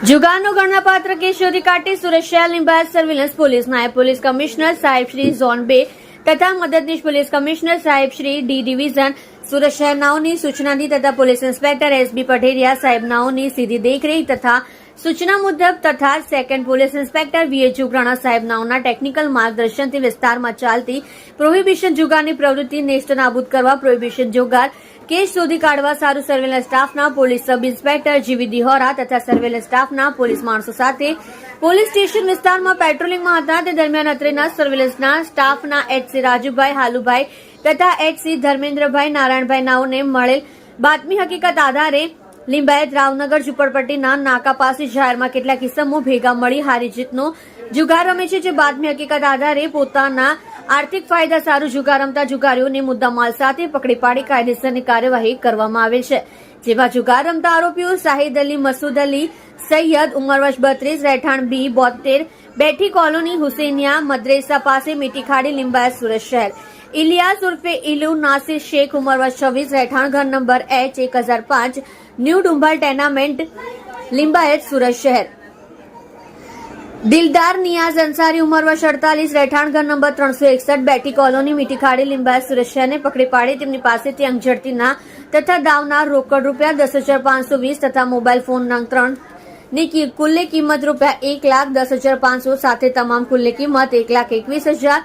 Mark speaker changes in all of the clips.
Speaker 1: જુગારનો ગણનાપાત્ર case શોધી કાઢી સુરત શહેરની બાદ સર્વેલન્સ પોલીસ નાયબ પોલીસ કમિશનર સાહેબ શ્રી ઝોન બે તથા મદદનીશ પોલીસ કમિશનર સાહેબ શ્રી ડી ડિવિઝન. સુરત શહેરનાઓની સૂચનાથી તથા પોલીસ ઇન્સ્પેક્ટર એસબી પઢેરિયા સાહેબનાઓની સીધી દેખરેખ તથા સૂચના મુજબ તથા second police inspector VA Jugrana સાહેબનાઓના technical માર્ગદર્શનથી વિસ્તારમાં ચાલતી પ્રોહિબિશન જુગારની પ્રવૃત્તિ નેસ્ત નાબૂદ કરવા પ્રોહિબિશન જુગાર કેસ શોધી કાઢવા સારું સર્વેલન્સ સ્ટાફના પોલીસ સબ ઇન્સ્પેક્ટર જીવી દિહોરા તથા સર્વેલન્સ સ્ટાફના પોલીસ માણસો સાથે પોલીસ સ્ટેશન વિસ્તારમાં પેટ્રોલિંગમાં હતા. તે દરમિયાન અત્રેના સર્વેલન્સના સ્ટાફના એચસી રાજુભાઈ, હાલુભાઈ તથા એચસી ધર્મેન્દ્રભાઈ, નારાયણભાઈ નાઓને મળેલ બાતમી હકીકત આધારે લિંબાયત રાવનગર, ઝુંપડપટ્ટીના નાકા પાસે જાહેરમાં કેટલાક ઇસમો ભેગા મળી હારી જીતનો જુગાર રમે છે જે બાતમી હકીકત આધારે પોતાના આર્થિક ફાયદા સારું જુગાર રમતા જુગારીઓને મુદ્દામાલ સાથે પકડી પાડી કાયદેસરની કાર્યવાહી કરવામાં આવેલ છે. જેમાં જુગાર રમતા આરોપીઓ શાહિદ અલી, મસૂદ અલી, સૈયદ ઉંમર વર્ષ બત્રીસ, રહેઠાણ બી, બોતેર, બેઠી કોલોની, હુસેનિયા, મદ્રેસા પાસે મીઠીખાડી લિંબાયત સુરત શહેર. ઇલિયાસ ઉર્ફે ઇલુ નાસિર શેખ ઉંમર વર્ષ છવ્વીસ, રહેઠાણ ઘર નંબર એચ, એક હજાર પાંચ, ન્યૂ ડુંભાલ ટેનામેન્ટ, લિંબાયત સુરત શહેર. દિલદાર નિયાઝ અંસારી ઉંમર વર્ષ અડતાલીસ, રહેઠાણ ઘર નંબર ત્રણસો એકસઠ, બેટી કોલોની મીઠીખાડી લિંબાયત સુરત શહેરને પકડી પાડી. તેમની પાસેથી અંગઝડતીના તથા દાવના રોકડ રૂપિયા દસ હજાર પાંચસો વીસ તથા મોબાઈલ ફોન નંગ ત્રણની કુલ્લે કિંમત રૂપિયા એક લાખ દસ હજાર પાંચસો સાથે તમામ કુલ્લે કિંમત એક લાખ એકવીસ હજાર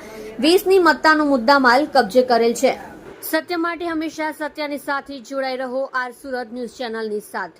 Speaker 1: વીસની મત્તાનો મુદ્દામાલ કબજે કરેલ છે. સત્ય માટે હંમેશા સત્યની સાથે જોડાઈ રહો આર સુરત ન્યૂઝ ચેનલની સાથે.